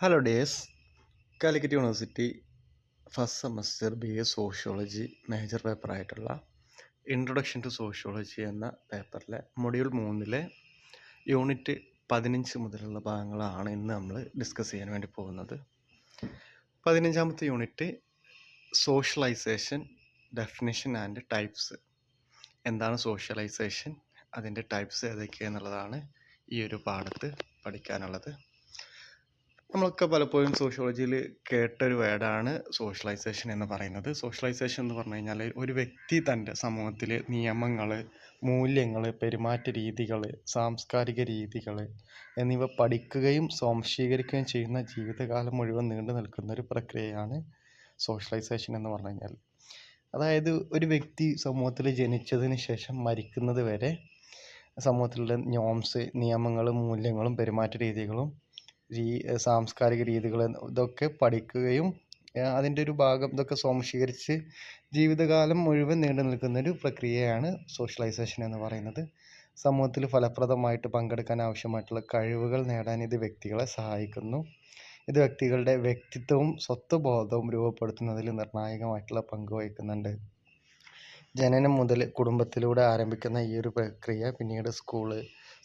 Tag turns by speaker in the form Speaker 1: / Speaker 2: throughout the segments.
Speaker 1: Hello dears Calicut university first semester B A sociology major പേപ്പറായിട്ടുള്ള introduction to sociology എന്ന പേപ്പറിലെ module മൂന്നിലെ unit പതിനഞ്ച് മുതലുള്ള ഭാഗങ്ങളാണ് ഇന്ന് നമ്മൾ ഡിസ്കസ് ചെയ്യാൻ വേണ്ടി പോകുന്നത്. പതിനഞ്ചാമത്തെ unit socialisation definition and types എന്താണ് സോഷ്യലൈസേഷൻ അതിന്റെ ടൈപ്സ് ഏതൊക്കെയാണെന്നുള്ളതാണ് ഈ ഒരു പാഠത്ത് പഠിക്കാനുള്ളത്. നമ്മളൊക്കെ പലപ്പോഴും സോഷ്യോളജിയിൽ കേട്ടൊരു വേർഡാണ് സോഷ്യലൈസേഷൻ എന്ന് പറയുന്നത്. സോഷ്യലൈസേഷൻ എന്ന് പറഞ്ഞു കഴിഞ്ഞാൽ ഒരു വ്യക്തി തന്റെ സമൂഹത്തിൽ നിയമങ്ങൾ മൂല്യങ്ങൾ പെരുമാറ്റ രീതികൾ സാംസ്കാരിക രീതികൾ എന്നിവ പഠിക്കുകയും സ്വാംശീകരിക്കുകയും ചെയ്യുന്ന ജീവിതകാലം മുഴുവൻ നീണ്ടു നിൽക്കുന്ന ഒരു പ്രക്രിയയാണ് സോഷ്യലൈസേഷൻ എന്ന് പറഞ്ഞു കഴിഞ്ഞാൽ. അതായത് ഒരു വ്യക്തി സമൂഹത്തിൽ ജനിച്ചതിന് ശേഷം മരിക്കുന്നത് വരെ സമൂഹത്തിലുള്ള നോംസ് നിയമങ്ങളും മൂല്യങ്ങളും പെരുമാറ്റ രീതികളും രീ സാംസ്കാരിക രീതികൾ ഇതൊക്കെ പഠിക്കുകയും അതിന്റെ ഒരു ഭാഗം ഇതൊക്കെ സ്വാംശീകരിച്ച് ജീവിതകാലം മുഴുവൻ നീണ്ടു നിൽക്കുന്ന ഒരു പ്രക്രിയയാണ് സോഷ്യലൈസേഷൻ എന്ന് പറയുന്നത്. സമൂഹത്തിൽ ഫലപ്രദമായിട്ട് പങ്കെടുക്കാൻ ആവശ്യമായിട്ടുള്ള കഴിവുകൾ നേടാൻ ഇത് വ്യക്തികളെ സഹായിക്കുന്നു. ഇത് വ്യക്തികളുടെ വ്യക്തിത്വവും സ്വത്വബോധവും രൂപപ്പെടുത്തുന്നതിൽ നിർണായകമായിട്ടുള്ള പങ്ക് വഹിക്കുന്നുണ്ട്. ജനനം മുതൽ കുടുംബത്തിലൂടെ ആരംഭിക്കുന്ന ഈ ഒരു പ്രക്രിയ പിന്നീട് സ്കൂൾ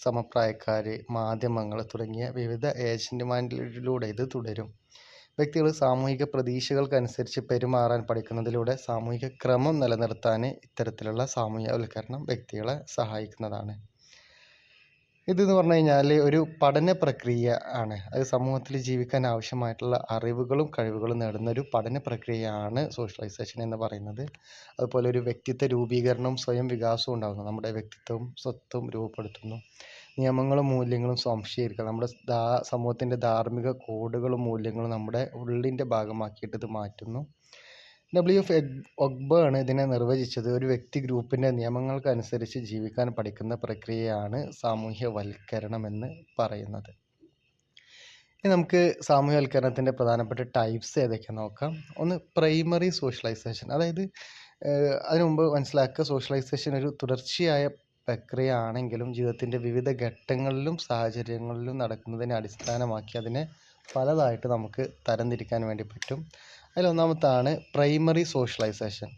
Speaker 1: സമപ്രായക്കാർ മാധ്യമങ്ങൾ തുടങ്ങിയ വിവിധ ഏജന്റുമാരിലൂടെ ഇത് തുടരും. വ്യക്തികൾ സാമൂഹിക പ്രതീക്ഷകൾക്കനുസരിച്ച് പെരുമാറാൻ പഠിക്കുന്നതിലൂടെ സാമൂഹിക ക്രമം നിലനിർത്താൻ ഇത്തരത്തിലുള്ള സാമൂഹ്യവൽക്കരണം വ്യക്തികളെ സഹായിക്കുന്നതാണ്. ഇതെന്ന് പറഞ്ഞു കഴിഞ്ഞാൽ ഒരു പഠന പ്രക്രിയ ആണ്. അത് സമൂഹത്തിൽ ജീവിക്കാൻ ആവശ്യമായിട്ടുള്ള അറിവുകളും കഴിവുകളും നേടുന്ന ഒരു പഠന പ്രക്രിയയാണ് സോഷ്യലൈസേഷൻ എന്ന് പറയുന്നത്. അതുപോലെ ഒരു വ്യക്തിത്വ രൂപീകരണവും സ്വയം വികാസവും ഉണ്ടാകുന്നു. നമ്മുടെ വ്യക്തിത്വവും സ്വത്വം രൂപപ്പെടുത്തുന്നു. നിയമങ്ങളും മൂല്യങ്ങളും സ്വാംശീകരിക്കുക. നമ്മുടെ ദാ സമൂഹത്തിന്റെ ധാർമ്മിക കോഡുകളും മൂല്യങ്ങളും നമ്മുടെ ഉള്ളിന്റെ ഭാഗമാക്കിയിട്ട് ഇത് മാറ്റുന്നു. ഡബ്ല്യു എഫ് ഒഗ്ബാണ് ഇതിനെ നിർവചിച്ചത്. ഒരു വ്യക്തി ഗ്രൂപ്പിന്റെ നിയമങ്ങൾക്കനുസരിച്ച് ജീവിക്കാൻ പഠിക്കുന്ന പ്രക്രിയയാണ് സാമൂഹ്യവൽക്കരണമെന്ന് പറയുന്നത്. ഇനി നമുക്ക് സാമൂഹ്യവൽക്കരണത്തിന്റെ പ്രധാനപ്പെട്ട ടൈപ്സ് ഏതൊക്കെ നോക്കാം. ഒന്ന് പ്രൈമറി സോഷ്യലൈസേഷൻ അതായത് അതിനു മുമ്പ് മനസ്സിലാക്കുക സോഷ്യലൈസേഷൻ ഒരു തുടർച്ചയായ പ്രക്രിയ ആണെങ്കിലും ജീവിതത്തിന്റെ വിവിധ ഘട്ടങ്ങളിലും സാഹചര്യങ്ങളിലും നടക്കുന്നതിനെ അടിസ്ഥാനമാക്കി അതിനെ പലതായിട്ട് നമുക്ക് തരംതിരിക്കാൻ വേണ്ടി പറ്റും. അതിലൊന്നാമത്താണ് പ്രൈമറി സോഷ്യലൈസേഷൻ.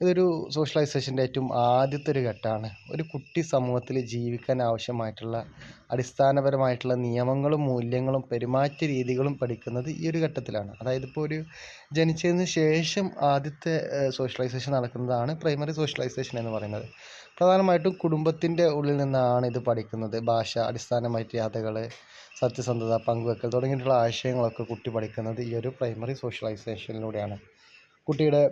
Speaker 1: ഇതൊരു സോഷ്യലൈസേഷന്റെ ഏറ്റവും ആദ്യത്തെ ഒരു ഘട്ടമാണ്. ഒരു കുട്ടി സമൂഹത്തിൽ ജീവിക്കാൻ ആവശ്യമായിട്ടുള്ള അടിസ്ഥാനപരമായിട്ടുള്ള നിയമങ്ങളും മൂല്യങ്ങളും പെരുമാറ്റ രീതികളും പഠിക്കുന്നത് ഈ ഒരു ഘട്ടത്തിലാണ്. അതായത് ഇപ്പോൾ ഒരു ജനിച്ചതിന് ശേഷം ആദ്യത്തെ സോഷ്യലൈസേഷൻ നടക്കുന്നതാണ് പ്രൈമറി സോഷ്യലൈസേഷൻ എന്ന് പറയുന്നത്. പ്രധാനമായിട്ടും കുടുംബത്തിന്റെ ഉള്ളിൽ നിന്നാണ് ഇത് പഠിക്കുന്നത്. ഭാഷ അടിസ്ഥാനമായിട്ട് യാതകൾ സത്യസന്ധത പങ്കുവെക്കൽ തുടങ്ങിയിട്ടുള്ള ആശയങ്ങളൊക്കെ കുട്ടി പഠിക്കുന്നത് ഈ ഒരു പ്രൈമറി സോഷ്യലൈസേഷനിലൂടെയാണ് കുട്ടിയുടെ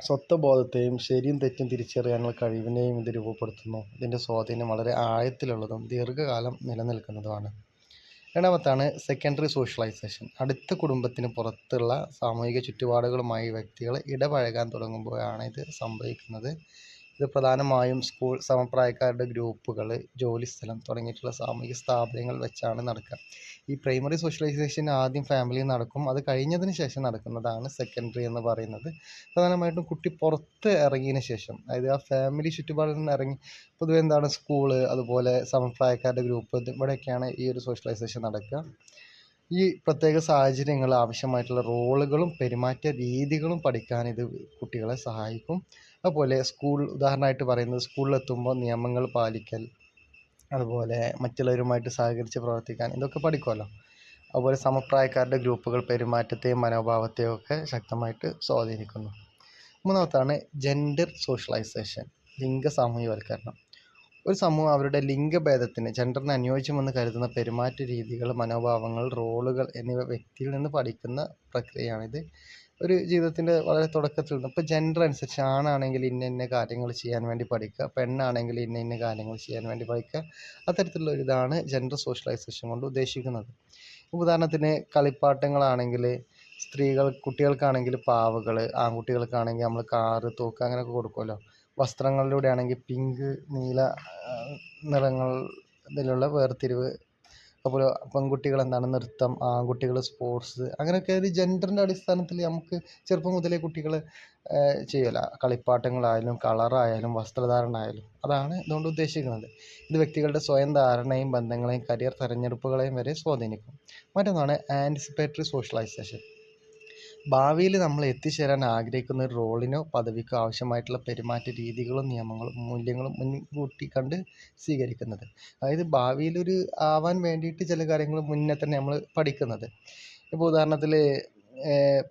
Speaker 1: സ്വത്വബോധത്തെയും ശരിയും തെറ്റും തിരിച്ചറിയാനുള്ള കഴിവിനെയും ഇത് രൂപപ്പെടുത്തുന്നു. ഇതിന്റെ സ്വാധീനം വളരെ ആഴത്തിലുള്ളതും ദീർഘകാലം നിലനിൽക്കുന്നതുമാണ്. രണ്ടാമത്താണ് സെക്കൻഡറി സോഷ്യലൈസേഷൻ അടുത്ത കുടുംബത്തിന് പുറത്തുള്ള സാമൂഹിക ചുറ്റുപാടുകളുമായി വ്യക്തികൾ ഇടപഴകാൻ തുടങ്ങുമ്പോഴാണ് ഇത് സംഭവിക്കുന്നത്. ഇത് പ്രധാനമായും സ്കൂൾ സമപ്രായക്കാരുടെ ഗ്രൂപ്പുകൾ ജോലിസ്ഥലം തുടങ്ങിയിട്ടുള്ള സാമൂഹിക സ്ഥാപനങ്ങൾ വെച്ചാണ് നടക്കുക. ഈ പ്രൈമറി സോഷ്യലൈസേഷൻ ആദ്യം ഫാമിലിയിൽ നടക്കും. അത് കഴിഞ്ഞതിന് ശേഷം നടക്കുന്നതാണ് സെക്കൻഡറി എന്ന് പറയുന്നത്. പ്രധാനമായിട്ടും കുട്ടി പുറത്ത് ഇറങ്ങിയതിന് ശേഷം അതായത് ആ ഫാമിലി ചുറ്റുപാടിൽ നിന്ന് ഇറങ്ങി പൊതുവെ എന്താണ് സ്കൂൾ അതുപോലെ സമപ്രായക്കാരുടെ ഗ്രൂപ്പ് ഇവിടെയൊക്കെയാണ് ഈ ഒരു സോഷ്യലൈസേഷൻ നടക്കുക. ഈ പ്രത്യേക സാഹചര്യങ്ങൾ ആവശ്യമായിട്ടുള്ള റോളുകളും പെരുമാറ്റ രീതികളും പഠിക്കാൻ ഇത് കുട്ടികളെ സഹായിക്കും. അതുപോലെ സ്കൂൾ ഉദാഹരണമായിട്ട് പറയുന്നത് സ്കൂളിലെത്തുമ്പോൾ നിയമങ്ങൾ പാലിക്കൽ അതുപോലെ മറ്റുള്ളവരുമായിട്ട് സഹകരിച്ച് പ്രവർത്തിക്കാൻ ഇതൊക്കെ പഠിക്കുമല്ലോ. അതുപോലെ സമപ്രായക്കാരുടെ ഗ്രൂപ്പുകൾ പെരുമാറ്റത്തെയും മനോഭാവത്തെയും ഒക്കെ ശക്തമായിട്ട് സ്വാധീനിക്കുന്നു. മൂന്നാമത്താണ് ജെൻഡർ സോഷ്യലൈസേഷൻ ലിംഗ സാമൂഹ്യവൽക്കരണം ഒരു സമൂഹം അവരുടെ ലിംഗഭേദത്തിന് ജെൻഡറിന് അനുയോജ്യമെന്ന് കരുതുന്ന പെരുമാറ്റ രീതികൾ മനോഭാവങ്ങൾ റോളുകൾ എന്നിവ വ്യക്തിയിൽ നിന്ന് പഠിക്കുന്ന പ്രക്രിയയാണിത്. ഒരു ജീവിതത്തിന്റെ വളരെ തുടക്കത്തിൽ ഇപ്പൊ ജെൻഡർ അനുസരിച്ച് ആണാണെങ്കിൽ ഇന്ന ഇന്ന കാര്യങ്ങൾ ചെയ്യാൻ വേണ്ടി പഠിക്കുക പെണ്ണാണെങ്കിൽ ഇന്ന ഇന്ന കാര്യങ്ങൾ ചെയ്യാൻ വേണ്ടി പഠിക്കുക അത്തരത്തിലുള്ള ഒരു ഇതാണ് ജെൻഡർ സോഷ്യലൈസേഷൻ കൊണ്ട് ഉദ്ദേശിക്കുന്നത്. ഉദാഹരണത്തിന് കളിപ്പാട്ടങ്ങളാണെങ്കിൽ സ്ത്രീകൾ കുട്ടികൾക്കാണെങ്കിൽ പാവകൾ ആൺകുട്ടികൾക്കാണെങ്കിൽ നമ്മൾ കാറ് തോക്ക് അങ്ങനെയൊക്കെ കൊടുക്കുമല്ലോ. വസ്ത്രങ്ങളിലൂടെ ആണെങ്കിൽ പിങ്ക് നീല നിറങ്ങൾ ഇതിലുള്ള വേർതിരിവ്
Speaker 2: അതുപോലെ പെൺകുട്ടികൾ എന്താണ് നൃത്തം ആൺകുട്ടികൾ സ്പോർട്സ് അങ്ങനെയൊക്കെ ഒരു ജെൻഡറിന്റെ അടിസ്ഥാനത്തിൽ നമുക്ക് ചെറുപ്പം മുതലേ കുട്ടികൾ ചെയ്യല. കളിപ്പാട്ടങ്ങളായാലും കളറായാലും വസ്ത്രധാരണമായാലും അതാണ് ഇതുകൊണ്ട് ഉദ്ദേശിക്കുന്നത്. ഇത് വ്യക്തികളുടെ സ്വയം ധാരണയും ബന്ധങ്ങളെയും കരിയർ തെരഞ്ഞെടുപ്പുകളെയും വരെ സ്വാധീനിക്കും. മറ്റൊന്നാണ് ആന്റിസിപ്പേറ്ററി സോഷ്യലൈസേഷൻ ഭാവിയിൽ നമ്മൾ എത്തിച്ചേരാൻ ആഗ്രഹിക്കുന്ന ഒരു റോളിനോ പദവിക്കോ ആവശ്യമായിട്ടുള്ള പെരുമാറ്റ രീതികളും നിയമങ്ങളും മൂല്യങ്ങളും മുൻകൂട്ടി കണ്ട് സ്വീകരിക്കുന്നത്. അതായത് ഭാവിയിൽ ഒരു ആവാൻ വേണ്ടിയിട്ട് ചില കാര്യങ്ങൾ മുന്നേ തന്നെ നമ്മൾ പഠിക്കുന്നത്. ഇപ്പോൾ ഉദാഹരണത്തിൽ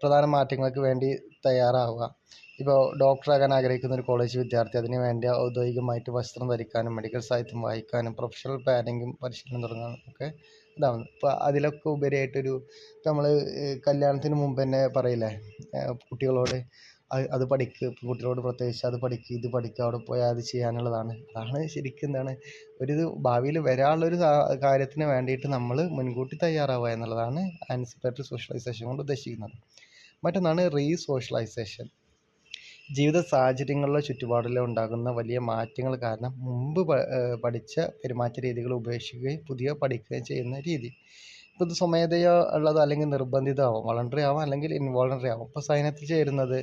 Speaker 2: പ്രധാന മാറ്റങ്ങൾക്ക് വേണ്ടി തയ്യാറാവുക. ഇപ്പോൾ ഡോക്ടറാകാൻ ആഗ്രഹിക്കുന്ന ഒരു കോളേജ് വിദ്യാർത്ഥി അതിന് വേണ്ടി ഔദ്യോഗികമായിട്ട് വസ്ത്രം ധരിക്കാനും മെഡിക്കൽ സാഹിത്യം വായിക്കാനും പ്രൊഫഷണൽ പ്ലാനിങ്ങും പരിശീലനം തുടങ്ങാനും ഒക്കെ ഇതാവുന്നു ഇപ്പോൾ അതിലൊക്കെ ഉപരിയായിട്ടൊരു ഇപ്പം നമ്മൾ കല്യാണത്തിന് മുമ്പ് തന്നെ പറയില്ലേ കുട്ടികളോട് അത് പഠിക്ക് കുട്ടികളോട് പ്രത്യേകിച്ച് അത് പഠിക്ക് ഇത് പഠിക്കുക അവിടെ പോയാൽ അത് ചെയ്യാനുള്ളതാണ്. അതാണ് ശരിക്കും എന്താണ് ഒരു ഇത് ഭാവിയിൽ വരാനുള്ളൊരു കാര്യത്തിന് വേണ്ടിയിട്ട് നമ്മൾ മുൻകൂട്ടി തയ്യാറാവുക എന്നുള്ളതാണ് ആൻസിപ്പേറ്ററി സോഷ്യലൈസേഷൻ കൊണ്ട് ഉദ്ദേശിക്കുന്നത്. മറ്റൊന്നാണ് റീ സോഷ്യലൈസേഷൻ. ജീവിത സാഹചര്യങ്ങളിലോ ചുറ്റുപാടിലോ ഉണ്ടാകുന്ന വലിയ മാറ്റങ്ങൾ കാരണം മുമ്പ് പഠിച്ച പെരുമാറ്റ രീതികൾ ഉപേക്ഷിക്കുകയും പുതിയ പഠിക്കുകയും ചെയ്യുന്ന രീതി. ഇപ്പോൾ ഇത് സ്വമേധയോ ഉള്ളതോ അല്ലെങ്കിൽ നിർബന്ധിതമാവും വളണ്ടറി ആവാം അല്ലെങ്കിൽ ഇൻവോളണ്ടറി ആവാം. ഇപ്പോൾ സൈന്യത്തിൽ ചേരുന്നത്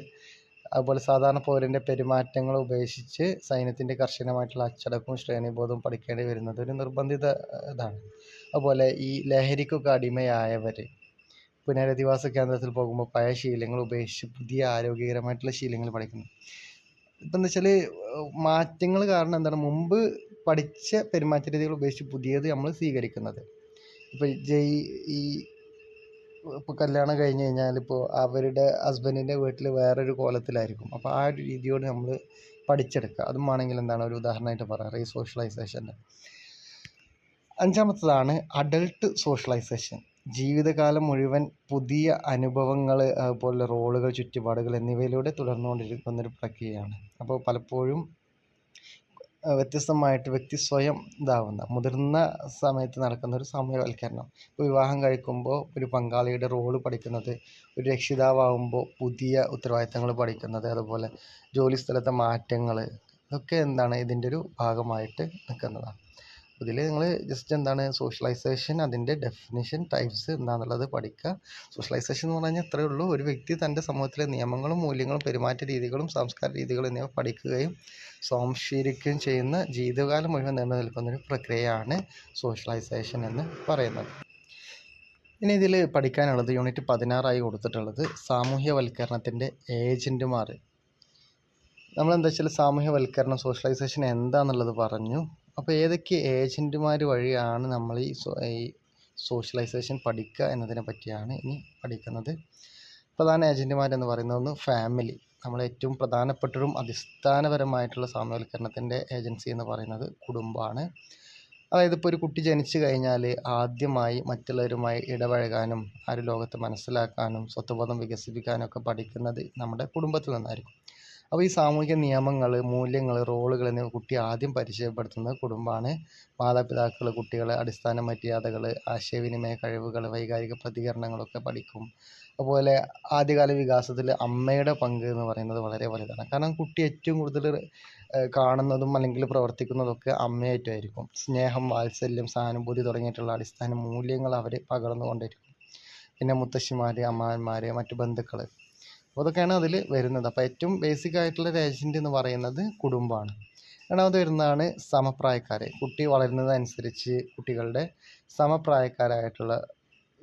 Speaker 2: അതുപോലെ സാധാരണ പൗരന്റെ പെരുമാറ്റങ്ങൾ ഉപേക്ഷിച്ച് സൈന്യത്തിന്റെ കർശനമായിട്ടുള്ള അച്ചടക്കവും ശ്രേണിബോധവും പഠിക്കേണ്ടി വരുന്നത് ഒരു നിർബന്ധിത ഇതാണ്. അതുപോലെ ഈ ലഹരിക്കൊക്കെ അടിമയായവർ പുനരധിവാസ കേന്ദ്രത്തിൽ പോകുമ്പോൾ പഴയ ശീലങ്ങൾ ഉപേക്ഷിച്ച് പുതിയ ആരോഗ്യകരമായിട്ടുള്ള ശീലങ്ങൾ പഠിക്കുന്നു. ഇപ്പം എന്താ വെച്ചാൽ മാറ്റങ്ങൾ കാരണം എന്താണ്? മുമ്പ് പഠിച്ച പെരുമാറ്റ രീതികൾ ഉപേക്ഷിച്ച് പുതിയത് നമ്മൾ സ്വീകരിക്കുന്നത്. ഇപ്പോൾ ജയ് ഈ ഇപ്പോൾ കല്യാണം കഴിഞ്ഞ് കഴിഞ്ഞാൽ അവരുടെ ഹസ്ബൻഡിന്റെ വീട്ടിൽ വേറൊരു കോലത്തിലായിരിക്കും. അപ്പോൾ ആ ഒരു രീതിയോട് നമ്മൾ പഠിച്ചെടുക്കുക. അതും വേണമെങ്കിൽ എന്താണ്? ഒരു ഉദാഹരണമായിട്ട് പറയാം. റീ സോഷ്യലൈസേഷന്റെ അഞ്ചാമത്തതാണ് അഡൾട്ട് സോഷ്യലൈസേഷൻ ജീവിതകാലം മുഴുവൻ പുതിയ അനുഭവങ്ങൾ അതുപോലെ റോളുകൾ ചുറ്റുപാടുകൾ എന്നിവയിലൂടെ തുടർന്നുകൊണ്ടിരിക്കുന്നൊരു പ്രക്രിയയാണ്. അപ്പോൾ പലപ്പോഴും വ്യത്യസ്തമായിട്ട് വ്യക്തി സ്വയം ഇതാവുന്ന മുതിർന്ന സമയത്ത് നടക്കുന്ന ഒരു സമയവൽക്കരണം ഇപ്പോൾ വിവാഹം കഴിക്കുമ്പോൾ ഒരു പങ്കാളിയുടെ റോൾ പഠിക്കുന്നത് ഒരു രക്ഷിതാവാകുമ്പോൾ പുതിയ ഉത്തരവാദിത്തങ്ങൾ പഠിക്കുന്നത് അതുപോലെ ജോലി സ്ഥലത്തെ മാറ്റങ്ങൾ ഒക്കെ എന്താണ് ഇതിന്റെ ഒരു ഭാഗമായിട്ട് നിൽക്കുന്നതാണ്. ഇതിൽ നിങ്ങൾ ജസ്റ്റ് എന്താണ് സോഷ്യലൈസേഷൻ അതിന്റെ ഡെഫിനിഷൻ ടൈപ്സ് എന്താണെന്നുള്ളത് പഠിക്കുക സോഷ്യലൈസേഷൻ എന്ന് പറഞ്ഞാൽ ഇത്രയേ ഉള്ളൂ. ഒരു വ്യക്തി തന്റെ സമൂഹത്തിലെ നിയമങ്ങളും മൂല്യങ്ങളും പെരുമാറ്റ രീതികളും സംസ്കാര രീതികളും എന്നിവ പഠിക്കുകയും സ്വാംശീകരിക്കുകയും ചെയ്യുന്ന ജീവിതകാലം മുഴുവൻ നീണ്ടു നിൽക്കുന്ന ഒരു പ്രക്രിയയാണ് സോഷ്യലൈസേഷൻ എന്ന് പറയുന്നത്. ഇനി ഇതിൽ പഠിക്കാനുള്ളത് യൂണിറ്റ് പതിനാറായി കൊടുത്തിട്ടുള്ളത് സാമൂഹ്യവൽക്കരണത്തിന്റെ ഏജന്റുമാർ നമ്മളെന്താ വെച്ചാൽ സാമൂഹ്യവൽക്കരണം സോഷ്യലൈസേഷൻ എന്താണെന്നുള്ളത് പറഞ്ഞു. അപ്പോൾ ഏതൊക്കെ ഏജന്റുമാർ വഴിയാണ് നമ്മൾ ഈ സോഷ്യലൈസേഷൻ പഠിക്കുക എന്നതിനെ പറ്റിയാണ് ഇനി പഠിക്കുന്നത്. പ്രധാന ഏജന്റുമാരെന്ന് പറയുന്നത് ഒന്ന് ഫാമിലി. നമ്മൾ ഏറ്റവും പ്രധാനപ്പെട്ടതും അടിസ്ഥാനപരമായിട്ടുള്ള സാമൂഹ്യവൽക്കരണത്തിന്റെ ഏജൻസി എന്ന് പറയുന്നത് കുടുംബമാണ് അതായത് ഇപ്പോൾ ഒരു കുട്ടി ജനിച്ചു കഴിഞ്ഞാൽ ആദ്യമായി മറ്റുള്ളവരുമായി ഇടപഴകാനും ആ ഒരു ലോകത്തെ മനസ്സിലാക്കാനും സ്വത്വബോധം വികസിപ്പിക്കാനും ഒക്കെ പഠിക്കുന്നത് നമ്മുടെ കുടുംബത്തിൽ നിന്നായിരിക്കും. അപ്പോൾ ഈ സാമൂഹിക നിയമങ്ങൾ മൂല്യങ്ങൾ റോളുകൾ എന്നിവ കുട്ടി ആദ്യം പരിചയപ്പെടുത്തുന്നത് കുടുംബമാണ്. മാതാപിതാക്കൾ കുട്ടികളെ അടിസ്ഥാന മര്യാദകൾ ആശയവിനിമയ കഴിവുകൾ വൈകാരിക പ്രതികരണങ്ങളൊക്കെ പഠിക്കും. അതുപോലെ ആദ്യകാല വികാസത്തിൽ അമ്മയുടെ പങ്ക് എന്ന് പറയുന്നത് വളരെ വലുതാണ്. കാരണം കുട്ടി ഏറ്റവും കൂടുതൽ കാണുന്നതും അല്ലെങ്കിൽ പ്രവർത്തിക്കുന്നതൊക്കെ അമ്മയായിട്ടായിരിക്കും. സ്നേഹം വാത്സല്യം സഹാനുഭൂതി തുടങ്ങിയിട്ടുള്ള അടിസ്ഥാന മൂല്യങ്ങൾ അവർ പകർന്നുകൊണ്ടിരിക്കും. പിന്നെ മുത്തശ്ശിമാർ അമ്മാവന്മാർ മറ്റു ബന്ധുക്കൾ അപ്പോൾ അതൊക്കെയാണ് അതിൽ വരുന്നത്. അപ്പോൾ ഏറ്റവും ബേസിക് ആയിട്ടുള്ള ഒരു എന്ന് പറയുന്നത് കുടുംബമാണ്. രണ്ടാമത് വരുന്നതാണ് സമപ്രായക്കാർ കുട്ടി വളരുന്നതനുസരിച്ച് കുട്ടികളുടെ സമപ്രായക്കാരായിട്ടുള്ള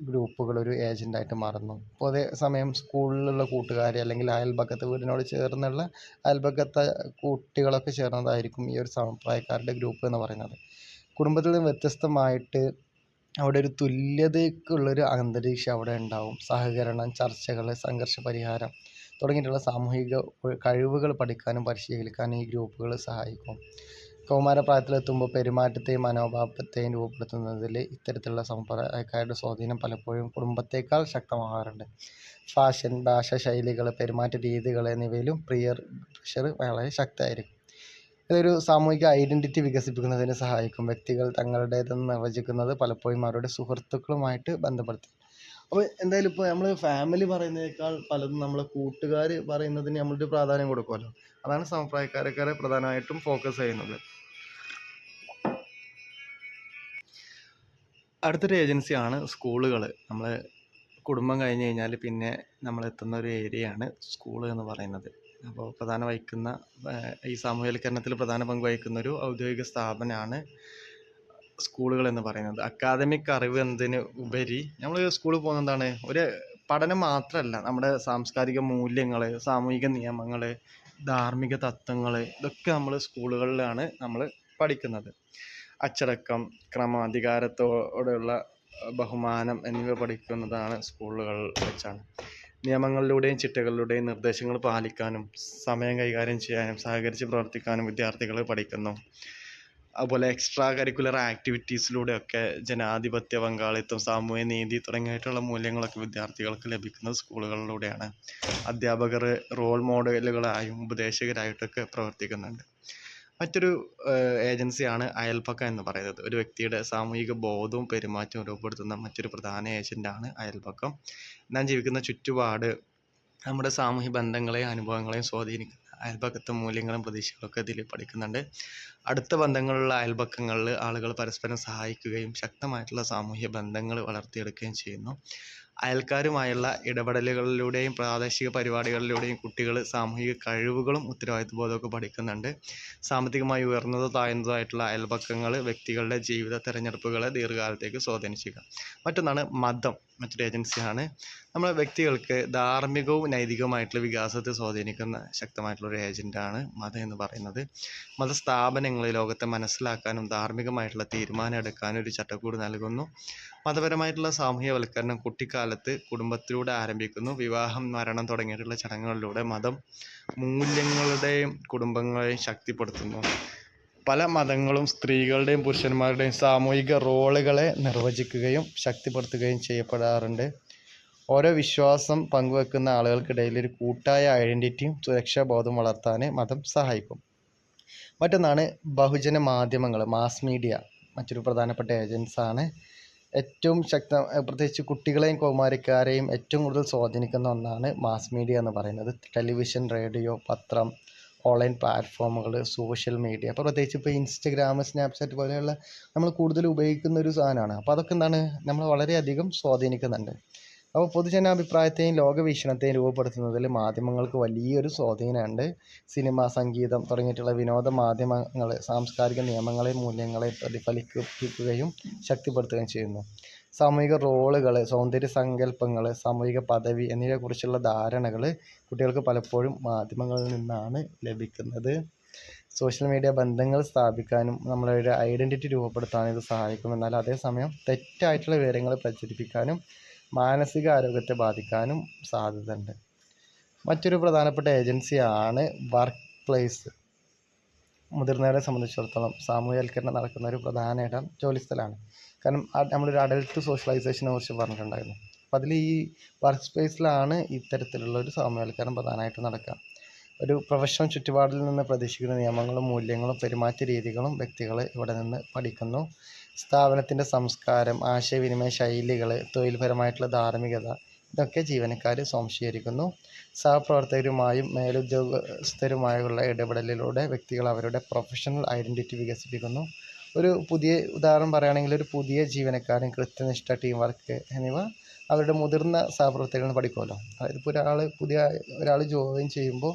Speaker 2: ഗ്രൂപ്പുകൾ ഒരു ഏജന്റായിട്ട് മാറുന്നു. അപ്പോൾ അതേ സമയം സ്കൂളിലുള്ള കൂട്ടുകാർ അല്ലെങ്കിൽ അയൽപക്കത്തെ വീടിനോട് ചേർന്നുള്ള അയൽപക്കത്തെ കുട്ടികളൊക്കെ ചേർന്നതായിരിക്കും ഈ ഒരു സമപ്രായക്കാരുടെ ഗ്രൂപ്പ് എന്ന് പറയുന്നത്. കുടുംബത്തിൽ നിന്ന് വ്യത്യസ്തമായിട്ട് അവിടെ ഒരു തുല്യതയ്ക്കുള്ളൊരു അന്തരീക്ഷം അവിടെ ഉണ്ടാവും. സഹകരണം ചർച്ചകൾ സംഘർഷ പരിഹാരം തുടങ്ങിയിട്ടുള്ള സാമൂഹിക കഴിവുകൾ പഠിക്കാനും പരിശീലിക്കാനും ഈ ഗ്രൂപ്പുകൾ സഹായിക്കും. കൗമാരപ്രായത്തിലെത്തുമ്പോൾ പെരുമാറ്റത്തെയും മനോഭാവത്തെയും രൂപപ്പെടുത്തുന്നതിൽ ഇത്തരത്തിലുള്ള സമ്പ്രദായക്കാരുടെ സ്വാധീനം പലപ്പോഴും കുടുംബത്തേക്കാൾ ശക്തമാകാറുണ്ട്. ഫാഷൻ ഭാഷ ശൈലികൾ പെരുമാറ്റ രീതികൾ എന്നിവയിലും പ്രിയർ പ്രഷർ വളരെ ശക്തമായിരിക്കും. ഇതൊരു സാമൂഹിക ഐഡന്റിറ്റി വികസിപ്പിക്കുന്നതിന് സഹായിക്കും. വ്യക്തികൾ തങ്ങളുടേതെന്ന് നിർവചിക്കുന്നത് പലപ്പോഴും അവരുടെ സുഹൃത്തുക്കളുമായിട്ട് ബന്ധപ്പെടുത്തി. അപ്പോൾ എന്തായാലും ഇപ്പോൾ നമ്മൾ ഫാമിലി പറയുന്നതിനേക്കാൾ പലതും നമ്മളെ കൂട്ടുകാർ പറയുന്നതിന് നമ്മളൊരു പ്രാധാന്യം കൊടുക്കുമല്ലോ. അതാണ് സമപ്രായക്കാരക്കാരെ പ്രധാനമായിട്ടും ഫോക്കസ് ചെയ്യുന്നത്.
Speaker 1: അടുത്തൊരു ഏജൻസിയാണ് സ്കൂളുകൾ നമ്മൾ കുടുംബം കഴിഞ്ഞ് കഴിഞ്ഞാൽ പിന്നെ നമ്മൾ എത്തുന്ന ഒരു ഏരിയയാണ് സ്കൂൾ എന്ന് പറയുന്നത്. അപ്പോൾ പ്രധാന വഹിക്കുന്ന ഈ സാമൂഹ്യവൽക്കരണത്തിൽ പ്രധാന പങ്ക് വഹിക്കുന്ന ഒരു ഔദ്യോഗിക സ്ഥാപനമാണ് സ്കൂളുകൾ എന്ന് പറയുന്നത്. അക്കാദമിക് അറിവ് എന്നതിന് ഉപരി നമ്മൾ സ്കൂളിൽ പോകുന്നത് എന്താണ് ഒരു പഠനം മാത്രമല്ല നമ്മുടെ സാംസ്കാരിക മൂല്യങ്ങൾ സാമൂഹിക നിയമങ്ങൾ ധാർമ്മിക തത്വങ്ങൾ ഇതൊക്കെ നമ്മൾ സ്കൂളുകളിലാണ് നമ്മൾ പഠിക്കുന്നത്. അച്ചടക്കം ക്രമം അധികാരത്തോടുള്ള ബഹുമാനം എന്നിവ പഠിക്കുന്നതാണ് സ്കൂളുകളിൽ വെച്ചാണ്. നിയമങ്ങളിലൂടെയും ചിട്ടകളിലൂടെയും നിർദ്ദേശങ്ങൾ പാലിക്കാനും സമയം കൈകാര്യം ചെയ്യാനും സഹകരിച്ച് പ്രവർത്തിക്കാനും വിദ്യാർത്ഥികൾ പഠിക്കുന്നു. അതുപോലെ എക്സ്ട്രാ കരിക്കുലർ ആക്ടിവിറ്റീസിലൂടെയൊക്കെ ജനാധിപത്യ പങ്കാളിത്തം സാമൂഹ്യ നീതി തുടങ്ങിയിട്ടുള്ള മൂല്യങ്ങളൊക്കെ വിദ്യാർത്ഥികൾക്ക് ലഭിക്കുന്നത് സ്കൂളുകളിലൂടെയാണ്. അധ്യാപകർ റോൾ മോഡലുകളായും ഉപദേശകരായിട്ടൊക്കെ പ്രവർത്തിക്കുന്നുണ്ട്. മറ്റൊരു ഏജൻസിയാണ് അയൽപക്കം എന്ന് പറയുന്നത്. ഒരു വ്യക്തിയുടെ സാമൂഹിക ബോധവും പെരുമാറ്റവും രൂപപ്പെടുത്തുന്ന മറ്റൊരു പ്രധാന ഏജന്റാണ് അയൽപക്കം. നാം ജീവിക്കുന്ന ചുറ്റുപാട് നമ്മുടെ സാമൂഹ്യ ബന്ധങ്ങളെയും അനുഭവങ്ങളെയും സ്വാധീനിക്കുന്ന അയൽപക്കത്തെ മൂല്യങ്ങളും പ്രതീക്ഷകളൊക്കെ ഇതിൽ പഠിക്കുന്നുണ്ട്. അടുത്ത ബന്ധങ്ങളുള്ള അയൽപക്കങ്ങളിൽ ആളുകൾ പരസ്പരം സഹായിക്കുകയും ശക്തമായിട്ടുള്ള സാമൂഹ്യ ബന്ധങ്ങൾ വളർത്തിയെടുക്കുകയും ചെയ്യുന്നു. അയൽക്കാരുമായുള്ള ഇടപെടലുകളിലൂടെയും പ്രാദേശിക പരിപാടികളിലൂടെയും കുട്ടികൾ സാമൂഹിക കഴിവുകളും ഉത്തരവാദിത്വ ബോധമൊക്കെ പഠിക്കുന്നുണ്ട്. സാമ്പത്തികമായി ഉയർന്നതോ താഴ്ന്നതോ ആയിട്ടുള്ള അയൽപക്കങ്ങൾ വ്യക്തികളുടെ ജീവിത തിരഞ്ഞെടുപ്പുകളെ ദീർഘകാലത്തേക്ക് സ്വാധീനിച്ചേക്കാം മറ്റൊന്നാണ് മതം മറ്റൊരു ഏജൻസിയാണ്. നമ്മളെ വ്യക്തികൾക്ക് ധാർമ്മികവും നൈതികവുമായിട്ടുള്ള വികാസത്തെ സ്വാധീനിക്കുന്ന ശക്തമായിട്ടുള്ള ഒരു ഏജന്റാണ് മതം എന്ന് പറയുന്നത്. മതസ്ഥാപനങ്ങൾ ലോകത്തെ മനസ്സിലാക്കാനും ധാർമ്മികമായിട്ടുള്ള തീരുമാനം എടുക്കാനും ഒരു ചട്ടക്കൂട് നൽകുന്നു. മതപരമായിട്ടുള്ള സാമൂഹ്യവൽക്കരണം കുട്ടിക്കാലത്ത് കുടുംബത്തിലൂടെ ആരംഭിക്കുന്നു. വിവാഹം മരണം തുടങ്ങിയിട്ടുള്ള ചടങ്ങുകളിലൂടെ മതം മൂല്യങ്ങളുടെയും കുടുംബങ്ങളെയും ശക്തിപ്പെടുത്തുന്നു. പല മതങ്ങളും സ്ത്രീകളുടെയും പുരുഷന്മാരുടെയും സാമൂഹിക റോളുകളെ നിർവചിക്കുകയും ശക്തിപ്പെടുത്തുകയും ചെയ്യപ്പെടാറുണ്ട്. ഓരോ വിശ്വാസം പങ്കുവെക്കുന്ന ആളുകൾക്കിടയിൽ ഒരു കൂട്ടായ ഐഡന്റിറ്റിയും സുരക്ഷാബോധവും വളർത്താൻ മതം സഹായിക്കും. മറ്റൊന്നാണ് ബഹുജന മാധ്യമങ്ങൾ മാസ് മീഡിയ. മറ്റൊരു പ്രധാനപ്പെട്ട ഏജൻസാണ് ഏറ്റവും ശക്ത പ്രത്യേകിച്ച് കുട്ടികളെയും കൗമാരക്കാരെയും ഏറ്റവും കൂടുതൽ സ്വാധീനിക്കുന്ന ഒന്നാണ് മാസ് മീഡിയ എന്ന് പറയുന്നത്. ടെലിവിഷൻ റേഡിയോ പത്രം ഓൺലൈൻ പ്ലാറ്റ്ഫോമുകൾ സോഷ്യൽ മീഡിയ. അപ്പോൾ പ്രത്യേകിച്ച് ഇപ്പോൾ ഇൻസ്റ്റഗ്രാം സ്നാപ്ചാറ്റ് പോലെയുള്ള നമ്മൾ കൂടുതൽ ഉപയോഗിക്കുന്ന ഒരു സാധനമാണ്. അപ്പോൾ അതൊക്കെ എന്താണ്? നമ്മൾ വളരെയധികം സ്വാധീനിക്കുന്നുണ്ട്. അപ്പോൾ പൊതുജനാഭിപ്രായത്തെയും ലോകവീക്ഷണത്തെയും രൂപപ്പെടുത്തുന്നതിൽ മാധ്യമങ്ങൾക്ക് വലിയൊരു സ്വാധീനമുണ്ട്. സിനിമ സംഗീതം തുടങ്ങിയിട്ടുള്ള വിനോദ മാധ്യമങ്ങൾ സാംസ്കാരിക നിയമങ്ങളെ മൂല്യങ്ങളെ പ്രതിഫലിപ്പിക്കുകയും ശക്തിപ്പെടുത്തുകയും ചെയ്യുന്നു. സാമൂഹിക റോളുകൾ സൗന്ദര്യ സങ്കല്പങ്ങൾ സാമൂഹിക പദവി എന്നിവയെക്കുറിച്ചുള്ള ധാരണകൾ കുട്ടികൾക്ക് പലപ്പോഴും മാധ്യമങ്ങളിൽ നിന്നാണ് ലഭിക്കുന്നത്. സോഷ്യൽ മീഡിയ ബന്ധങ്ങൾ സ്ഥാപിക്കാനും നമ്മളെ ഒരു ഐഡന്റിറ്റി രൂപപ്പെടുത്താനും ഇത് സഹായിക്കും. എന്നാൽ അതേസമയം തെറ്റായിട്ടുള്ള വിവരങ്ങൾ പ്രചരിപ്പിക്കാനും മാനസിക ആരോഗ്യത്തെ ബാധിക്കാനും സാധ്യതയുണ്ട്. മറ്റൊരു പ്രധാനപ്പെട്ട ഏജൻസിയാണ് വർക്ക് പ്ലേസ് മുതിർന്നവരെ സംബന്ധിച്ചിടത്തോളം സാമൂഹ്യവൽക്കരണം നടക്കുന്ന ഒരു പ്രധാന ഇടം ജോലിസ്ഥലമാണ് കാരണം നമ്മളൊരു അഡൽട്ട് സോഷ്യലൈസേഷനെ കുറിച്ച് പറഞ്ഞിട്ടുണ്ടായിരുന്നു. അപ്പോൾ അതിൽ ഈ വർക്ക് സ്പേസിലാണ് ഇത്തരത്തിലുള്ള ഒരു സാമൂഹ്യവൽക്കരണം പ്രധാനമായിട്ടും നടക്കുക. ഒരു പ്രൊഫഷണൽ ചുറ്റുപാടിൽ നിന്ന് പ്രതീക്ഷിക്കുന്ന നിയമങ്ങളും മൂല്യങ്ങളും പെരുമാറ്റ രീതികളും വ്യക്തികൾ ഇവിടെ നിന്ന് പഠിക്കുന്നു. സ്ഥാപനത്തിന്റെ സംസ്കാരം ആശയവിനിമയ ശൈലികൾ തൊഴിൽപരമായിട്ടുള്ള ധാർമ്മികത ഇതൊക്കെ ജീവനക്കാർ സ്വാംശീകരിക്കുന്നു. സഹപ്രവർത്തകരുമായും മേലുദ്യോഗസ്ഥരുമായുള്ള ഇടപെടലിലൂടെ വ്യക്തികൾ അവരുടെ പ്രൊഫഷണൽ ഐഡന്റിറ്റി വികസിപ്പിക്കുന്നു. ഒരു പുതിയ ഉദാഹരണം പറയുകയാണെങ്കിൽ ഒരു പുതിയ ജീവനക്കാരൻ കൃത്യനിഷ്ഠ ടീം വർക്ക് എന്നിവ അവരുടെ മുതിർന്ന സഹപ്രവർത്തകരിൽ പഠിക്കുമല്ലോ. അതായത് ഇപ്പോൾ ഒരാൾ പുതിയ ഒരാൾ ജോയിൻ ചെയ്യുമ്പോൾ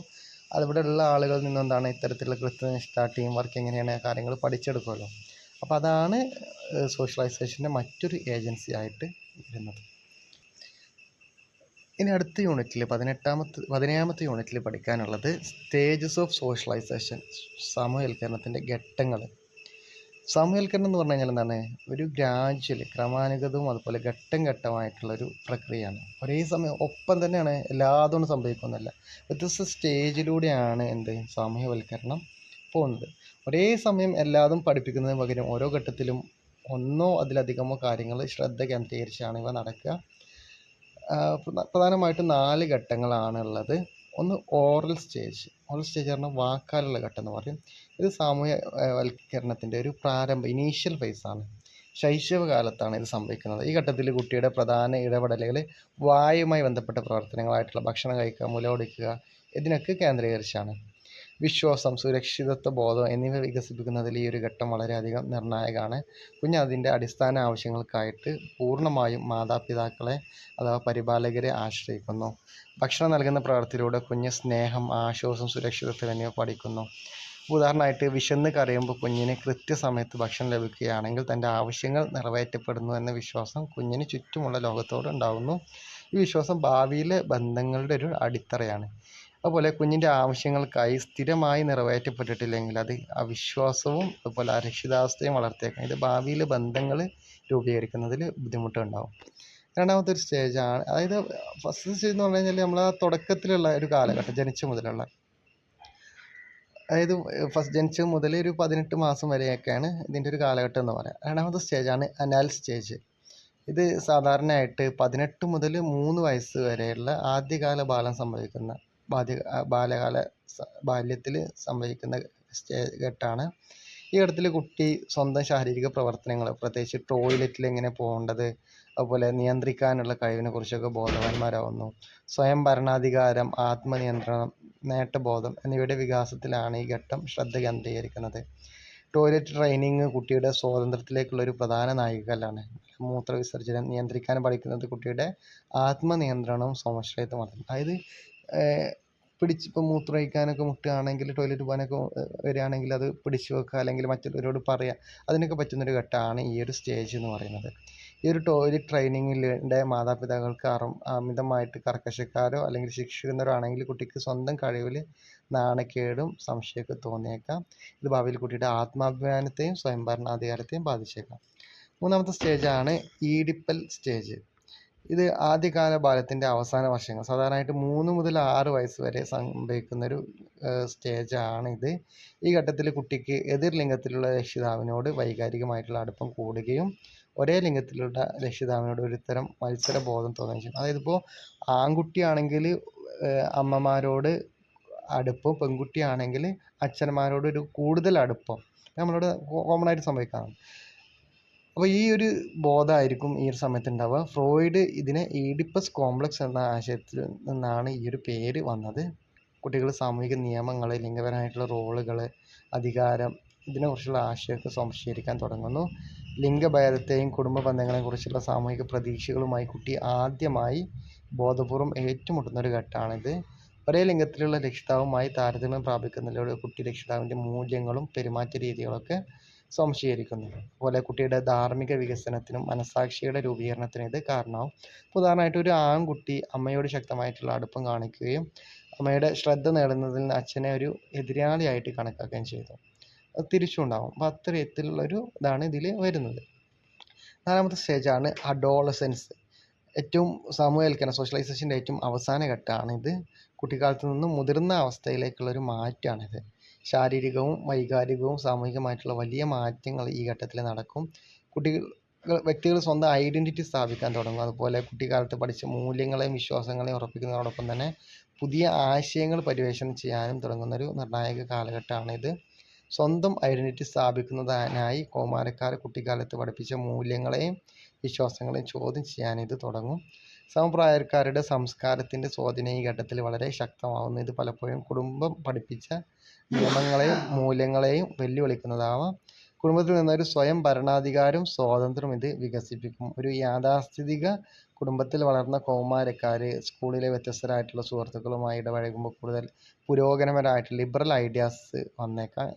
Speaker 1: അതിവിടെയുള്ള ആളുകളിൽ നിന്ന് എന്താണ് ഇത്തരത്തിലുള്ള കൃത്യനിഷ്ഠ ടീം വർക്ക് എങ്ങനെയാണ് കാര്യങ്ങൾ പഠിച്ചെടുക്കുമല്ലോ. അപ്പോൾ അതാണ് സോഷ്യലൈസേഷന്റെ മറ്റൊരു ഏജൻസി ആയിട്ട് വരുന്നത് ഇനി അടുത്ത യൂണിറ്റിൽ പതിനെട്ടാമത്തെ പതിനേഴാമത്തെ യൂണിറ്റിൽ പഠിക്കാനുള്ളത് സ്റ്റേജസ് ഓഫ് സോഷ്യലൈസേഷൻ സാമൂഹ്യവൽക്കരണത്തിന്റെ ഘട്ടങ്ങൾ സാമൂഹ്യവൽക്കരണം എന്ന് പറഞ്ഞു കഴിഞ്ഞാൽ എന്താണ്? ഒരു ഗ്രാജ്വൽ ക്രമാനുഗതവും അതുപോലെ ഘട്ടം ഘട്ടമായിട്ടുള്ളൊരു പ്രക്രിയയാണ്. ഒരേ സമയം ഒപ്പം തന്നെയാണ് എല്ലാതുകൊണ്ടും സംഭവിക്കുന്നില്ല വ്യത്യസ്ത സ്റ്റേജിലൂടെയാണ് എന്ത്? സാമൂഹ്യവൽക്കരണം പോകുന്നത്. ഒരേ സമയം എല്ലാതും പഠിപ്പിക്കുന്നതിന് പകരം ഓരോ ഘട്ടത്തിലും ഒന്നോ അതിലധികമോ കാര്യങ്ങൾ ശ്രദ്ധ കേന്ദ്രീകരിച്ചാണ് ഇവ നടക്കുക. പ്രധാനമായിട്ടും നാല് ഘട്ടങ്ങളാണ് ഉള്ളത് ഒന്ന് ഓറൽ സ്റ്റേജ്. ഓറൽ സ്റ്റേജ് പറഞ്ഞാൽ വാക്കാലുള്ള ഘട്ടം എന്ന് പറയും. ഇത് സാമൂഹ്യവൽക്കരണത്തിന്റെ ഒരു പ്രാരംഭ ഇനീഷ്യൽ ഫേസാണ് ശൈശവകാലത്താണ് ഇത് സംഭവിക്കുന്നത്. ഈ ഘട്ടത്തിൽ കുട്ടിയുടെ പ്രധാന ഇടപെടലുകൾ വായുമായി ബന്ധപ്പെട്ട പ്രവർത്തനങ്ങളായിട്ടുള്ള ഭക്ഷണം കഴിക്കുക മുല കുടിക്കുക ഇതിനൊക്കെ കേന്ദ്രീകരിച്ചാണ്.
Speaker 2: വിശ്വാസം സുരക്ഷിതത്വ ബോധം എന്നിവ വികസിപ്പിക്കുന്നതിൽ ഈ ഒരു ഘട്ടം വളരെയധികം നിർണായകമാണ്. കുഞ്ഞ് അതിന്റെ അടിസ്ഥാന ആവശ്യങ്ങൾക്കായിട്ട് പൂർണമായും മാതാപിതാക്കളെ അഥവാ പരിപാലകരെ ആശ്രയിക്കുന്നു. ഭക്ഷണം നൽകുന്ന പ്രവൃത്തിയിലൂടെ കുഞ്ഞ് സ്നേഹം ആശ്വാസം സുരക്ഷിതത്വം എന്നിവ പഠിക്കുന്നു. ഉദാഹരണമായിട്ട് വിശന്ന് കരയുമ്പോൾ കുഞ്ഞിന് കൃത്യസമയത്ത് ഭക്ഷണം ലഭിക്കുകയാണെങ്കിൽ തന്റെ ആവശ്യങ്ങൾ നിറവേറ്റപ്പെടുന്നു എന്ന വിശ്വാസം കുഞ്ഞിന് ചുറ്റുമുള്ള ലോകത്തോട് ഉണ്ടാകുന്നു ഈ വിശ്വാസം ഭാവിയിലെ ബന്ധങ്ങളുടെ ഒരു അടിത്തറയാണ്. അതുപോലെ കുഞ്ഞിന്റെ ആവശ്യങ്ങൾക്കായി സ്ഥിരമായി നിറവേറ്റപ്പെട്ടിട്ടില്ലെങ്കിൽ അത് അവിശ്വാസവും അതുപോലെ അരക്ഷിതാവസ്ഥയും വളർത്തിയേക്കാം. ഇത് ഭാവിയിൽ ബന്ധങ്ങൾ രൂപീകരിക്കുന്നതിൽ ബുദ്ധിമുട്ടുണ്ടാവും. രണ്ടാമത്തെ ഒരു സ്റ്റേജാണ് അതായത് ഫസ്റ്റ് സ്റ്റേജ് എന്ന് പറഞ്ഞു കഴിഞ്ഞാൽ നമ്മൾ ആ തുടക്കത്തിലുള്ള ഒരു കാലഘട്ടം ജനിച്ച മുതലുള്ള. അതായത് ഫസ്റ്റ് ജനിച്ച മുതൽ ഒരു പതിനെട്ട് മാസം വരെയൊക്കെയാണ് ഇതിന്റെ ഒരു കാലഘട്ടം എന്ന് പറയാം. രണ്ടാമത്തെ സ്റ്റേജാണ് അനാൽ സ്റ്റേജ് ഇത് സാധാരണയായിട്ട് പതിനെട്ട് മുതൽ മൂന്ന് വയസ്സ് വരെയുള്ള ആദ്യകാല ബാലം സംഭവിക്കുന്ന ബാല്യ ബാല്യകാല ബാല്യത്തിൽ സംഭവിക്കുന്ന സ്റ്റേ ഘട്ടമാണ് ഈ ഘട്ടത്തിൽ കുട്ടി സ്വന്തം ശാരീരിക പ്രവർത്തനങ്ങൾ പ്രത്യേകിച്ച് ടോയ്ലറ്റിൽ എങ്ങനെ പോകേണ്ടത് അതുപോലെ നിയന്ത്രിക്കാനുള്ള കഴിവിനെ കുറിച്ചൊക്കെ ബോധവാന്മാരാവുന്നു. സ്വയം ഭരണാധികാരം ആത്മനിയന്ത്രണം നേട്ടബോധം എന്നിവയുടെ വികാസത്തിലാണ് ഈ ഘട്ടം ശ്രദ്ധ കേന്ദ്രീകരിക്കുന്നത്. ടോയ്ലറ്റ് ട്രെയിനിങ് കുട്ടിയുടെ സ്വാതന്ത്ര്യത്തിലേക്കുള്ള ഒരു പ്രധാന നാഴികക്കല്ലാണ്. മൂത്രവിസർജനം നിയന്ത്രിക്കാൻ പഠിക്കുന്നത് കുട്ടിയുടെ ആത്മനിയന്ത്രണവും സ്വാശ്രയത്വം വളർത്തുന്നു അതായത് പിടിച്ച് ഇപ്പോൾ മൂത്രമൊഴിക്കാനൊക്കെ മുട്ടുകയാണെങ്കിൽ ടോയ്ലറ്റ് പോകാനൊക്കെ വരികയാണെങ്കിൽ അത് പിടിച്ചു വെക്കുക അല്ലെങ്കിൽ മറ്റുള്ളവരോട് പറയുക അതിനൊക്കെ പറ്റുന്നൊരു ഘട്ടമാണ് ഈ ഒരു സ്റ്റേജ് എന്ന് പറയുന്നത്. ഈ ഒരു ടോയ്ലറ്റ് ട്രെയിനിങ്ങിലെ മാതാപിതാക്കൾക്ക് അറ അമിതമായിട്ട് കർക്കശക്കാരോ അല്ലെങ്കിൽ ശിക്ഷിക്കുന്നവരോ ആണെങ്കിൽ കുട്ടിക്ക് സ്വന്തം കഴിവിൽ നാണക്കേടും സംശയമൊക്കെ തോന്നിയേക്കാം. ഇത് ഭാവിയിൽ കുട്ടിയുടെ ആത്മാഭിമാനത്തെയും സ്വയംഭരണാധികാരത്തെയും ബാധിച്ചേക്കാം. മൂന്നാമത്തെ സ്റ്റേജാണ് ഈഡിപ്പൽ സ്റ്റേജ് ഇത് ആദ്യകാല ബാലത്തിന്റെ അവസാന വർഷങ്ങൾ. സാധാരണയായിട്ട് മൂന്ന് മുതൽ ആറ് വയസ്സ് വരെ സംഭവിക്കുന്നൊരു സ്റ്റേജാണ് ഇത്. ഈ ഘട്ടത്തിൽ കുട്ടിക്ക് എതിർ ലിംഗത്തിലുള്ള രക്ഷിതാവിനോട് വൈകാരികമായിട്ടുള്ള അടുപ്പം കൂടുകയും ഒരേ ലിംഗത്തിലുള്ള രക്ഷിതാവിനോട് ഒരുതരം മത്സരബോധം തോന്നുകയും ചെയ്യും. അതായത് ഇപ്പോൾ ആൺകുട്ടിയാണെങ്കിൽ അമ്മമാരോട് അടുപ്പം പെൺകുട്ടിയാണെങ്കിൽ അച്ഛന്മാരോട് ഒരു കൂടുതൽ അടുപ്പം. നമ്മളോട് കോമൺ ആയിട്ട് സംഭവിക്കാറുണ്ട്. അപ്പോൾ ഈ ഒരു ബോധമായിരിക്കും ഈ ഒരു സമയത്ത് ഉണ്ടാവുക ഫ്രോയിഡ് ഇതിനെ ഈഡിപ്പസ് കോംപ്ലക്സ് എന്ന ആശയത്തിൽ നിന്നാണ് ഈ ഒരു പേര് വന്നത്. കുട്ടികൾ സാമൂഹിക നിയമങ്ങൾ ലിംഗപരമായിട്ടുള്ള റോളുകൾ അധികാരം ഇതിനെക്കുറിച്ചുള്ള ആശയമൊക്കെ സംശയിക്കാൻ തുടങ്ങുന്നു. ലിംഗഭേദത്തെയും കുടുംബ ബന്ധങ്ങളെയും കുറിച്ചുള്ള സാമൂഹിക പ്രതീക്ഷകളുമായി കുട്ടി ആദ്യമായി ബോധപൂർവം ഏറ്റുമുട്ടുന്ന ഒരു ഘട്ടമാണിത്. ഒരേ ലിംഗത്തിലുള്ള രക്ഷിതാവുമായി താരതമ്യം പ്രാപിക്കുന്നതിലൂടെ കുട്ടി രക്ഷിതാവിന്റെ മൂല്യങ്ങളും പെരുമാറ്റ രീതികളൊക്കെ സംശീകരിക്കുന്നു അതുപോലെ കുട്ടിയുടെ ധാർമ്മിക വികസനത്തിനും മനസാക്ഷിയുടെ രൂപീകരണത്തിനും ഇത് കാരണമാവും. ഉദാഹരണമായിട്ട് ഒരു ആൺകുട്ടി അമ്മയോട് ശക്തമായിട്ടുള്ള അടുപ്പം കാണിക്കുകയും അമ്മയുടെ ശ്രദ്ധ നേടുന്നതിൽ നിന്ന് അച്ഛനെ ഒരു എതിരാളിയായിട്ട് കണക്കാക്കുകയും ചെയ്തു. അത് തിരിച്ചുണ്ടാവും. അപ്പോൾ അത്തരത്തിലുള്ളൊരു ഇതാണ് ഇതിൽ വരുന്നത്. നാലാമത്തെ സ്റ്റേജാണ് അഡോളസെൻസ് ഏറ്റവും സാമൂഹ്യവൽക്കരണം സോഷ്യലൈസേഷന്റെ ഏറ്റവും അവസാന ഘട്ടമാണ് ഇത് കുട്ടിക്കാലത്ത് നിന്നും മുതിർന്ന അവസ്ഥയിലേക്കുള്ളൊരു മാറ്റമാണിത് ശാരീരികവും വൈകാരികവും സാമൂഹികമായിട്ടുള്ള വലിയ മാറ്റങ്ങൾ ഈ ഘട്ടത്തിൽ നടക്കും. കുട്ടികൾ വ്യക്തികൾ സ്വന്തം ഐഡന്റിറ്റി സ്ഥാപിക്കാൻ തുടങ്ങും. അതുപോലെ കുട്ടിക്കാലത്ത് പഠിച്ച മൂല്യങ്ങളെയും വിശ്വാസങ്ങളെയും ഉറപ്പിക്കുന്നതോടൊപ്പം തന്നെ പുതിയ ആശയങ്ങൾ പര്യവേഷണം ചെയ്യാനും തുടങ്ങുന്ന ഒരു നിർണായക കാലഘട്ടമാണ് ഇത് സ്വന്തം ഐഡന്റിറ്റി സ്ഥാപിക്കുന്നതിനായി കൗമാരക്കാർ കുട്ടിക്കാലത്ത് പഠിപ്പിച്ച മൂല്യങ്ങളെയും വിശ്വാസങ്ങളെയും ചോദ്യം ചെയ്യാൻ ഇത് തുടങ്ങും. സമപ്രായക്കാരുടെ സംസ്കാരത്തിന്റെ സ്വാധീനം ഈ ഘട്ടത്തിൽ വളരെ ശക്തമാവുന്നു. ഇത് പലപ്പോഴും കുടുംബം പഠിപ്പിച്ച നിയമങ്ങളെയും മൂല്യങ്ങളെയും വെല്ലുവിളിക്കുന്നതാവാം. കുടുംബത്തിൽ നിന്നൊരു സ്വയം ഭരണാധികാരവും സ്വാതന്ത്ര്യവും ഇത് വികസിപ്പിക്കും. ഒരു യാഥാസ്ഥിതിക കുടുംബത്തിൽ വളർന്ന കൗമാരക്കാർ സ്കൂളിലെ വ്യത്യസ്തരായിട്ടുള്ള സുഹൃത്തുക്കളുമായി ഇടപഴകുമ്പോൾ കൂടുതൽ പുരോഗമനപരമായിട്ട് ലിബറൽ ഐഡിയാസ് വന്നേക്കാം.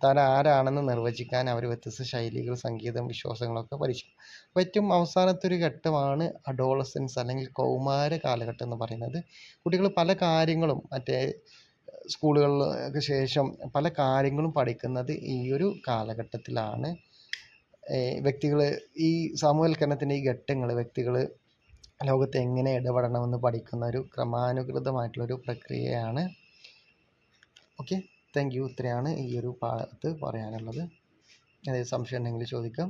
Speaker 2: താൻ ആരാണെന്ന് നിർവചിക്കാൻ അവർ വ്യത്യസ്ത ശൈലികൾ സംഗീതം വിശ്വാസങ്ങളൊക്കെ പരിശീലിക്കും അപ്പോൾ ഏറ്റവും അവസാനത്തെ ഒരു ഘട്ടമാണ് അഡോളസൻസ് അല്ലെങ്കിൽ കൗമാര കാലഘട്ടം എന്ന് പറയുന്നത്. കുട്ടികൾ പല കാര്യങ്ങളും മറ്റേ സ്കൂളുകൾക്ക് ശേഷം പല കാര്യങ്ങളും പഠിക്കുന്നത് ഈ ഒരു കാലഘട്ടത്തിലാണ്. വ്യക്തികൾ ഈ സാമൂഹ്യവൽക്കരണത്തിന്റെ ഈ ഘട്ടങ്ങൾ വ്യക്തികൾ ലോകത്ത് എങ്ങനെ ഇടപെടണമെന്ന് പഠിക്കുന്ന ഒരു ക്രമാനുഗതമായിട്ടുള്ളൊരു പ്രക്രിയയാണ്. Okay thank you. ഇത്രയാണ് ഈ ഒരു ഭാഗത്ത് പറയാനുള്ളത്. എന്തെങ്കിലും സംശയം ഉണ്ടെങ്കിൽ ചോദിക്കാം.